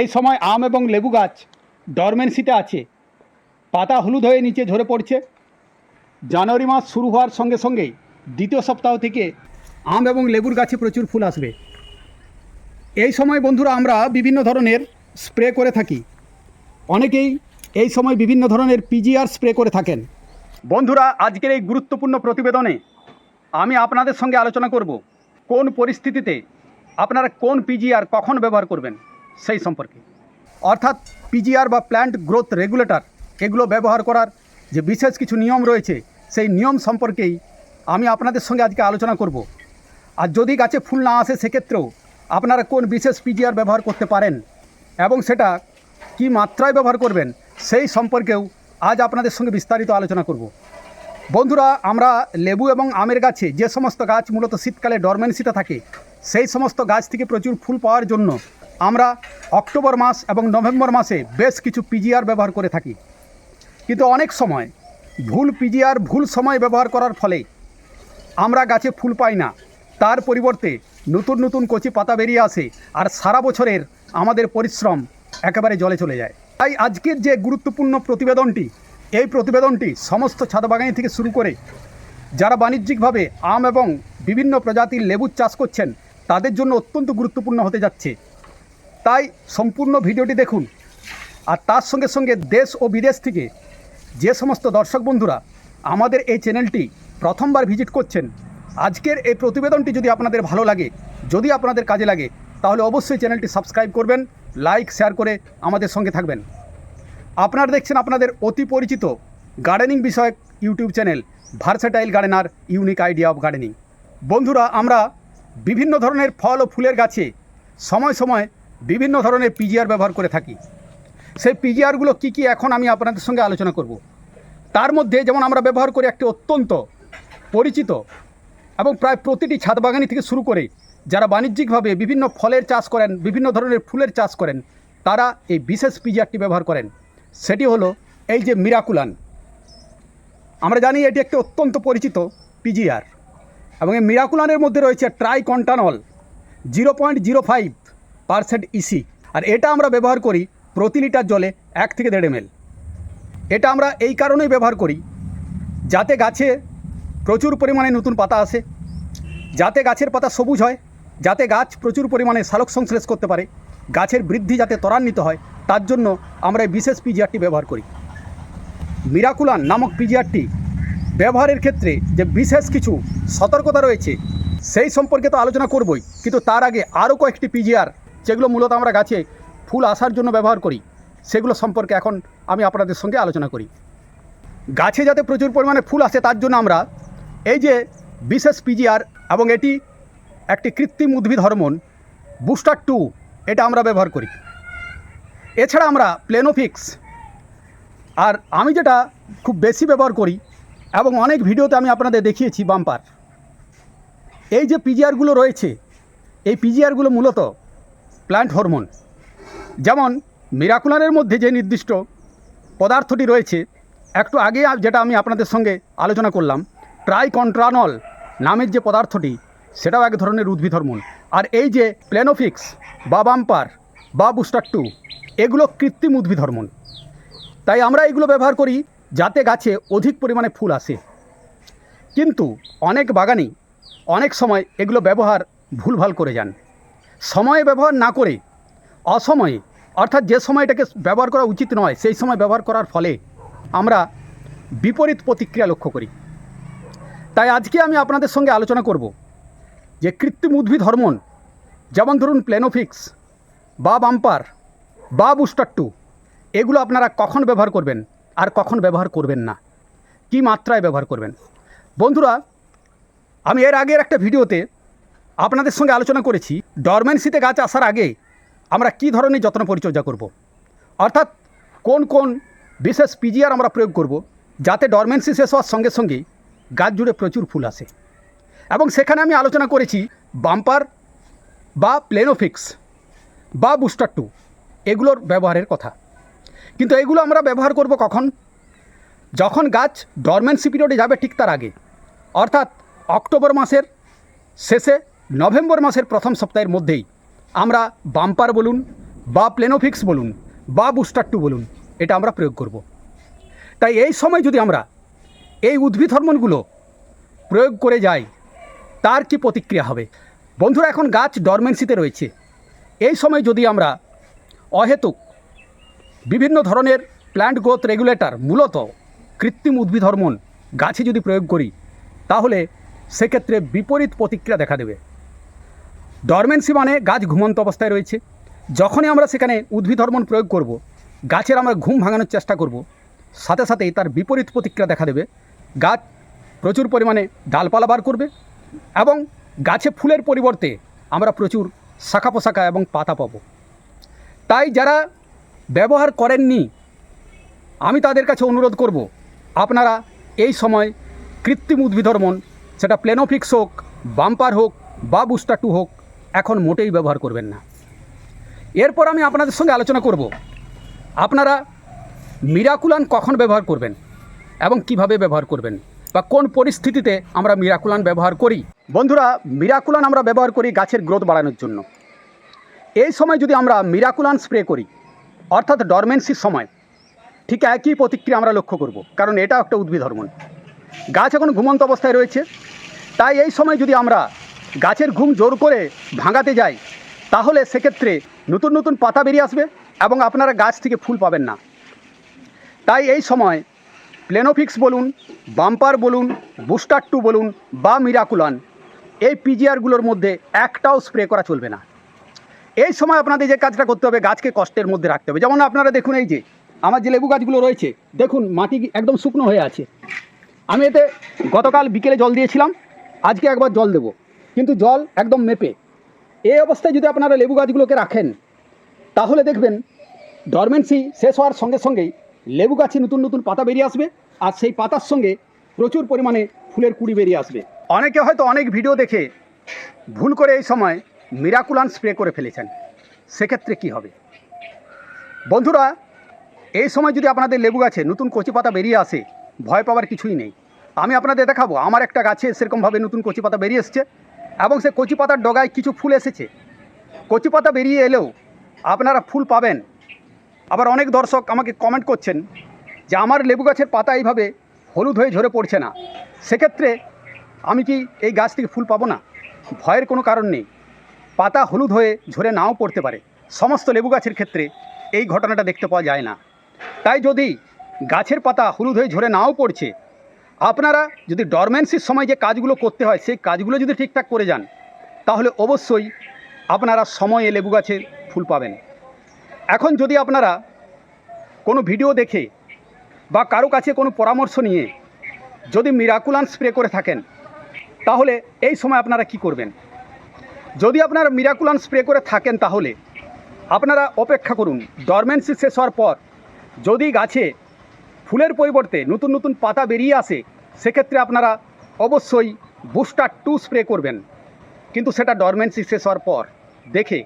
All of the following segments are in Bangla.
এই সময় আম এবং লেবু গাছ ডরমেন্সিতে আছে। পাতা হলুদ হয়ে নিচে ঝরে পড়ছে। জানুয়ারি মাস শুরু হওয়ার সঙ্গে সঙ্গেই দ্বিতীয় সপ্তাহ থেকে আম এবং লেবুর গাছে প্রচুর ফুল আসবে। এই সময় বন্ধুরা আমরা বিভিন্ন ধরনের স্প্রে করে থাকি। অনেকেই এই সময় বিভিন্ন ধরনের পিজিআর স্প্রে করে থাকেন। বন্ধুরা, আজকের এই গুরুত্বপূর্ণ প্রতিবেদনে আমি আপনাদের সঙ্গে আলোচনা করব, কোন পরিস্থিতিতে আপনারা কোন পিজিআর কখন ব্যবহার করবেন? সেই সম্পর্কে। অর্থাৎ পিজিআর বা প্ল্যান্ট গ্রোথ রেগুলেটর এগুলো ব্যবহার করার যে বিশেষ কিছু নিয়ম রয়েছে, সেই নিয়ম সম্পর্কেই আমি আপনাদের সঙ্গে আজকে আলোচনা করব। আর যদি গাছে ফুল না আসে, সেক্ষেত্রেও আপনারা কোন বিশেষ পিজিআর ব্যবহার করতে পারেন এবং সেটা কি মাত্রায় ব্যবহার করবেন, সেই সম্পর্কেও আজ আপনাদের সঙ্গে বিস্তারিত আলোচনা করব। বন্ধুরা, আমরা লেবু এবং আমের গাছে যে সমস্ত গাছ মূলত শীতকালে ডরমেন্সিতে থাকে, সেই সমস্ত গাছ থেকে প্রচুর ফুল পাওয়ার জন্য আমরা অক্টোবর মাস এবং নভেম্বর মাসে বেশ কিছু পিজিআর ব্যবহার করে থাকি। কিন্তু অনেক সময় ভুল পিজিআর ভুল সময় ব্যবহার করার ফলে আমরা গাছে ফুল পাই না। তার পরিবর্তে নতুন নতুন কচি পাতা বেরিয়ে আসে আর সারা বছরের আমাদের পরিশ্রম একেবারে জলে চলে যায়। তাই আজকের যে গুরুত্বপূর্ণ প্রতিবেদনটি, এই প্রতিবেদনটি সমস্ত ছাদ বাগানি থেকে শুরু করে যারা বাণিজ্যিকভাবে আম এবং বিভিন্ন প্রজাতির লেবুর চাষ করছেন, তাদের জন্য অত্যন্ত গুরুত্বপূর্ণ হতে যাচ্ছে। তাই সম্পূর্ণ ভিডিওটি দেখুন। আর তার সঙ্গে সঙ্গে দেশ ও বিদেশ থেকে যে সমস্ত দর্শক বন্ধুরা আমাদের এই চ্যানেলটি প্রথমবার ভিজিট করছেন, আজকের এই প্রতিবেদনটি যদি আপনাদের ভালো লাগে, যদি আপনাদের কাজে লাগে, তাহলে অবশ্যই চ্যানেলটি সাবস্ক্রাইব করবেন, লাইক, শেয়ার করে আমাদের সঙ্গে থাকবেন। আপনারা দেখছেন আপনাদের অতি পরিচিত গার্ডেনিং বিষয়ক YouTube channel versatile gardener unique idea of gardening. বন্ধুরা, আমরা বিভিন্ন ধরনের ফল ও ফুলের গাছে সময় সময় বিভিন্ন ধরনের পিজিআর ব্যবহার করে থাকি। সেই পিজিআরগুলো কী কী এখন আমি আপনাদের সঙ্গে আলোচনা করব। তার মধ্যে যেমন আমরা ব্যবহার করি একটি অত্যন্ত পরিচিত এবং প্রায় প্রতিটি ছাদ বাগানি থেকে শুরু করে যারা বাণিজ্যিকভাবে বিভিন্ন ফলের চাষ করেন, বিভিন্ন ধরনের ফুলের চাষ করেন, তারা এই বিশেষ পিজিআরটি ব্যবহার করেন। সেটি হলো এই যে মিরাকুলান আমরা জানি এটি একটি অত্যন্ত পরিচিত পিজিআর এবং এই মিরাকুলানের মধ্যে রয়েছে triacontanol zero point zero five percent EC আর এটা আমরা ব্যবহার করি প্রতি লিটার জলে এক থেকে দেড় এমএল। এটা আমরা এই কারণেই ব্যবহার করি যাতে গাছে প্রচুর পরিমাণে নতুন পাতা আসে, যাতে গাছের পাতা সবুজ হয়, যাতে গাছ প্রচুর পরিমাণে সালোক সংশ্লেষ করতে পারে, গাছের বৃদ্ধি যাতে ত্বরান্বিত হয়, তার জন্য আমরা এই বিশেষ পিজিআরটি ব্যবহার করি। মিরাকুলান নামক পিজিআরটি ব্যবহারের ক্ষেত্রে যে বিশেষ কিছু সতর্কতা রয়েছে, সেই সম্পর্কে তো আলোচনা করবই, কিন্তু তার আগে আরও কয়েকটি পিজিআর যেগুলো মূলত আমরা গাছে ফুল আসার জন্য ব্যবহার করি, সেগুলো সম্পর্কে এখন আমি আপনাদের সঙ্গে আলোচনা করি। গাছে যাতে প্রচুর পরিমাণে ফুল আসে, তার জন্য আমরা এই যে বিশেষ পিজিআর এবং এটি একটি কৃত্রিম উদ্ভিদ হরমোন, বুস্টার টু, এটা আমরা ব্যবহার করি। এছাড়া আমরা প্লেনোফিক্স, আর আমি যেটা খুব বেশি ব্যবহার করি এবং অনেক ভিডিওতে আমি আপনাদের দেখিয়েছি বাম্পার। এই যে পিজিআরগুলো রয়েছে, এই পিজিআরগুলো মূলত প্ল্যান্ট হরমোন যেমন মিরাকুলারের মধ্যে যে নির্দিষ্ট পদার্থটি রয়েছে, একটু আগে যেটা আমি আপনাদের সঙ্গে আলোচনা করলাম ট্রাইকন্ট্রানল নামের যে পদার্থটি, সেটাও এক ধরনের উদ্ভিদ হরমোন আর এই যে প্লেনোফিক্স বা বাম্পার বা বুস্টার টু এগুলো কৃত্রিম উদ্ভিদ হরমোন তাই আমরা এগুলো ব্যবহার করি যাতে গাছে অধিক পরিমাণে ফুল আসে। কিন্তু অনেক বাগানি অনেক সময় এগুলো ব্যবহার ভুলভাল করে যান। সময়ে ব্যবহার না করে অসময়ে, অর্থাৎ যে সময়টাকে ব্যবহার করা উচিত নয়, সেই সময় ব্যবহার করার ফলে আমরা বিপরীত প্রতিক্রিয়া লক্ষ্য করি। তাই আজকে আমি আপনাদের সঙ্গে আলোচনা করব যে কৃত্রিম উদ্ভিদ হরমোন, যেমন ধরুন প্লেনোফিক্স বা বাম্পার বা বুস্টার টু, এগুলো আপনারা কখন ব্যবহার করবেন আর কখন ব্যবহার করবেন না? কি মাত্রায় ব্যবহার করবেন? বন্ধুরা, আমি এর আগের একটা ভিডিওতে আপনাদের সঙ্গে আলোচনা করেছি ডরমেন্সিতে গাছ আসার আগে আমরা কি ধরনের যত্ন পরিচর্যা করব। অর্থাৎ কোন কোন বিশেষ পিজিআর আমরা প্রয়োগ করব যাতে ডরমেন্সি শেষ হওয়ার সঙ্গে সঙ্গে গাছ জুড়ে প্রচুর ফুল আসে? এবং সেখানে আমি আলোচনা করেছি বাম্পার বা প্লেনোফিক্স বা বুস্টার টু, এগুলোর ব্যবহারের কথা। কিন্তু এগুলো আমরা ব্যবহার করব কখন? যখন গাছ ডরমেন্সি পিরিয়ডে যাবে ঠিক তার আগে। অর্থাৎ অক্টোবর মাসের শেষে নভেম্বর মাসের প্রথম সপ্তাহের মধ্যেই আমরা বাম্পার বলুন বা প্লেনোফিক্স বলুন বা বুস্টার টু বলুন, এটা আমরা প্রয়োগ করব। তাই এই সময় যদি আমরা এই উদ্ভিদ হরমোনগুলো প্রয়োগ করে যাই, তার কি প্রতিক্রিয়া হবে? বন্ধুরা, এখন গাছ ডরমেন্সিতে রয়েছে। এই সময় যদি আমরা অহেতুক বিভিন্ন ধরনের প্ল্যান্ট গ্রোথ রেগুলেটর মূলত কৃত্রিম উদ্ভিদ হরমোন গাছে যদি প্রয়োগ করি, তাহলে সেক্ষেত্রে বিপরীত প্রতিক্রিয়া দেখা দেবে। ডরমেন্সি মানে গাছ ঘুমন্ত অবস্থায় রয়েছে। যখনই আমরা সেখানে উদ্ভিদ হরমোন প্রয়োগ করব, গাছের আমরা ঘুম ভাঙানোর চেষ্টা করব। সাথে সাথেই তার বিপরীত প্রতিক্রিয়া দেখা দেবে। গাছ প্রচুর পরিমাণে ডালপালা বার করবে এবং গাছে ফুলের পরিবর্তে আমরা প্রচুর শাখা পোশাখা এবং পাতা পাবো। তাই যারা ব্যবহার করেননি, আমি তাদের কাছে অনুরোধ করব, আপনারা এই সময় কৃত্রিম উদ্ভিদ হরমোন সেটা প্লেনোফিক্স হোক বাম্পার হোক বা বুস্টার টু হোক এখন মোটেই ব্যবহার করবেন না। এরপর আমি আপনাদের সঙ্গে আলোচনা করব। আপনারা মিরাকুলান কখন ব্যবহার করবেন এবং কীভাবে ব্যবহার করবেন বা কোন পরিস্থিতিতে আমরা মিরাকুলান ব্যবহার করি। বন্ধুরা মিরাকুলান আমরা ব্যবহার করি গাছের গ্রোথ বাড়ানোর জন্য। এই সময় যদি আমরা মিরাকুলান স্প্রে করি, অর্থাৎ ডরমেন্সির সময়, ঠিক একই প্রতিক্রিয়া আমরা লক্ষ্য করব, কারণ এটা একটা উদ্ভিদ হরমোন গাছ এখন ঘুমন্ত অবস্থায় রয়েছে, তাই এই সময় যদি আমরা গাছের ঘুম জোর করে ভাঙাতে যাই তাহলে সেক্ষেত্রে নতুন নতুন পাতা বেরিয়ে আসবে এবং আপনারা গাছ থেকে ফুল পাবেন না। তাই এই সময় প্লেনোফিক্স বলুন, বাম্পার বলুন, বুস্টার টু বলুন বা মিরাকুলান, এই পিজিআরগুলোর মধ্যে একটাও স্প্রে করা চলবে না। এই সময় আপনাদের যে কাজটা করতে হবে, গাছকে কষ্টের মধ্যে রাখতে হবে। যেমন আপনারা দেখুন এই যে, আমার যে লেবু গাছগুলো রয়েছে, দেখুন মাটি একদম শুকনো হয়ে আছে। আমি এতে গতকাল বিকেলে জল দিয়েছিলাম, আজকে একবার জল দেব। কিন্তু জল একদম মেপে। এই অবস্থায় যদি আপনারা লেবু গাছগুলোকে রাখেন, তাহলে দেখবেন ডরমেন্সি শেষ হওয়ার সঙ্গে সঙ্গেই লেবু গাছে নতুন নতুন পাতা বেরিয়ে আসবে আর সেই পাতার সঙ্গে প্রচুর পরিমাণে ফুলের কুড়ি বেরিয়ে আসবে। অনেকে হয়তো অনেক ভিডিও দেখে ভুল করে এই সময় মিরাকুলান স্প্রে করে ফেলেছেন। সেক্ষেত্রে কি হবে? বন্ধুরা, এই সময় যদি আপনাদের লেবু গাছে নতুন কচি পাতা বেরিয়ে আসে, ভয় পাওয়ার কিছুই নেই। আমি আপনাদের দেখাবো, আমার একটা গাছে সেরকমভাবে নতুন কচি পাতা বেরিয়ে এসছে। এবং সে কচি পাতার ডগায় কিছু ফুল এসেছে। কচি পাতা বেরিয়ে এলেও আপনারা ফুল পাবেন। আবার অনেক দর্শক আমাকে কমেন্ট করছেন যে আমার লেবু গাছের পাতা এইভাবে হলুদ হয়ে ঝরে পড়ছে না। সেক্ষেত্রে আমি কি এই গাছ থেকে ফুল পাবো না? ভয়ের কোনো কারণ নেই। পাতা হলুদ হয়ে ঝরে নাও পড়তে পারে। সমস্ত লেবু গাছের ক্ষেত্রে এই ঘটনাটা দেখতে পাওয়া যায় না। তাই যদি গাছের পাতা হলুদ হয়ে ঝরে নাও পড়ছে আপনারা যদি ডরমেন্সির সময় যে কাজগুলো করতে হয়, সেই কাজগুলো যদি ঠিকঠাক করে যান, তাহলে অবশ্যই আপনারা সময়ে লেবু গাছের ফুল পাবেন। এখন যদি আপনারা কোনো ভিডিও দেখে বা কারও কাছে কোনো পরামর্শ নিয়ে যদি মিরাকুলান স্প্রে করে থাকেন, তাহলে এই সময় আপনারা কি করবেন? যদি আপনারা মিরাকুলান স্প্রে করে থাকেন, তাহলে আপনারা অপেক্ষা করুন। ডরমেন্সি শেষ হওয়ার পর যদি গাছে ফুলের পরিবর্তে নতুন নতুন পাতা বেরিয়ে আসে, সেক্ষেত্রে আপনারা অবশ্যই বুস্টার টু স্প্রে করবেন। কিন্তু সেটা ডরমেন্সি শেষ হওয়ার পর দেখে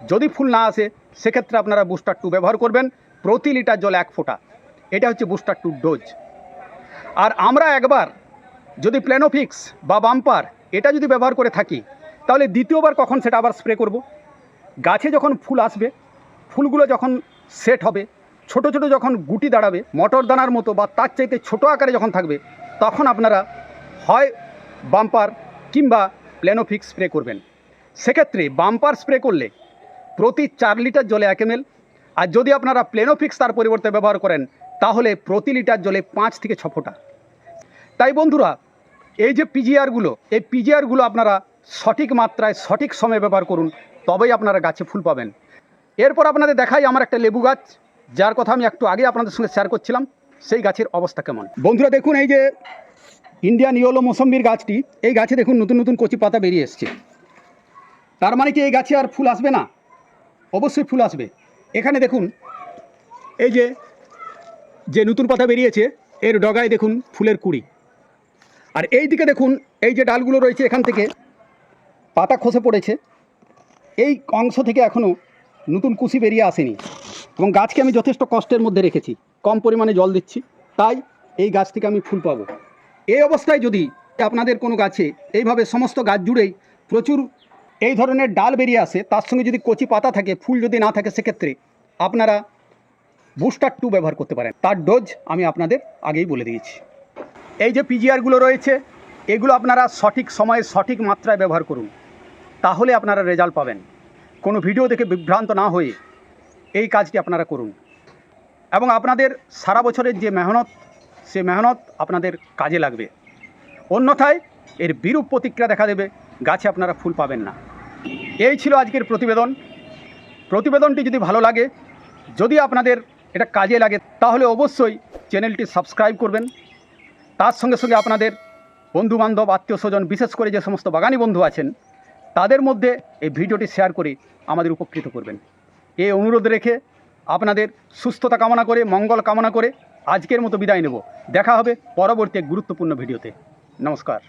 যদি ফুল না আসে, সেক্ষেত্রে আপনারা বুস্টার টু ব্যবহার করবেন প্রতি লিটার জল এক ফোঁটা। এটা হচ্ছে বুস্টার টু ডোজ। আর আমরা একবার যদি প্ল্যানোফিক্স বা বাম্পার এটা যদি ব্যবহার করে থাকি, তাহলে দ্বিতীয়বার কখন সেটা আবার স্প্রে করব? গাছে যখন ফুল আসবে, ফুলগুলো যখন সেট হবে ছোট ছোট যখন গুটি দাঁড়াবে, মটর দানার মতো বা তার চাইতে ছোট আকারে যখন থাকবে, তখন আপনারা হয় বাম্পার কিংবা প্লেনোফিক্স স্প্রে করবেন। সেক্ষেত্রে বাম্পার স্প্রে করলে প্রতি চার লিটার জলে এক এমএল, আর যদি আপনারা প্লেনোফিক্স তার পরিবর্তে ব্যবহার করেন, তাহলে প্রতি লিটার জলে পাঁচ থেকে ছ ফোঁটা। তাই বন্ধুরা, এই যে পিজিআরগুলো এই পিজিআরগুলো আপনারা সঠিক মাত্রায়, সঠিক সময়ে ব্যবহার করুন, তবেই আপনারা গাছে ফুল পাবেন। এরপর আপনাদের দেখাই আমার একটা লেবু গাছ। যার কথা আমি একটু আগে আপনাদের সঙ্গে শেয়ার করছিলাম, সেই গাছের অবস্থা কেমন? বন্ধুরা, দেখুন, এই যে ইন্ডিয়ান ইয়োলো মৌসম্বির গাছটি, এই গাছে দেখুন নতুন নতুন কচি পাতা বেরিয়ে এসছে। তার মানে কি এই গাছে আর ফুল আসবে না? অবশ্যই ফুল আসবে। এখানে দেখুন, এই যে যে নতুন পাতা বেরিয়েছে, এর ডগায় দেখুন ফুলের কুড়ি। আর এই দিকে দেখুন, এই যে ডালগুলো রয়েছে এখান থেকে, পাতা খসে পড়েছে। এই অংশ থেকে এখনও নতুন কুশি বেরিয়ে আসেনি। এবং গাছকে আমি যথেষ্ট কষ্টের মধ্যে রেখেছি। কম পরিমাণে জল দিচ্ছি। তাই এই গাছ থেকে আমি ফুল পাবো। এই অবস্থায় যদি আপনাদের কোনো গাছে এইভাবে সমস্ত গাছ জুড়েই প্রচুর এই ধরনের ডাল বেরিয়ে আসে, তার সঙ্গে যদি কচি পাতা থাকে, ফুল যদি না থাকে, সেক্ষেত্রে আপনারা বুস্টার টু ব্যবহার করতে পারেন। তার ডোজ আমি আপনাদের আগেই বলে দিয়েছি। এই যে পিজিআরগুলো রয়েছে, এগুলো আপনারা সঠিক সময়ে সঠিক মাত্রায় ব্যবহার করুন। তাহলে আপনারা রেজাল্ট পাবেন। কোনো ভিডিও দেখে বিভ্রান্ত না হয়ে এই কাজটি আপনারা করুন। এবং আপনাদের সারা বছরের যে মেহনত, সে মেহনত আপনাদের কাজে লাগবে। অন্যথায় এর বিরূপ প্রতিক্রিয়া দেখা দেবে, গাছে আপনারা ফুল পাবেন না। এই ছিল আজকের প্রতিবেদন। প্রতিবেদনটি যদি ভালো লাগে, যদি আপনাদের এটা কাজে লাগে, তাহলে অবশ্যই চ্যানেলটি সাবস্ক্রাইব করবেন। তার সঙ্গে সঙ্গে আপনাদের বন্ধুবান্ধব আত্মীয় স্বজন বিশেষ করে যে সমস্ত বাগানি বন্ধু আছেন, তাদের মধ্যে এই ভিডিওটি শেয়ার করে আমাদের উপকৃত করবেন। এই অনুরোধ রেখে আপনাদের সুস্থতা কামনা করে, মঙ্গল কামনা করে আজকের মতো বিদায় নেব। দেখা হবে পরবর্তী গুরুত্বপূর্ণ ভিডিওতে। নমস্কার।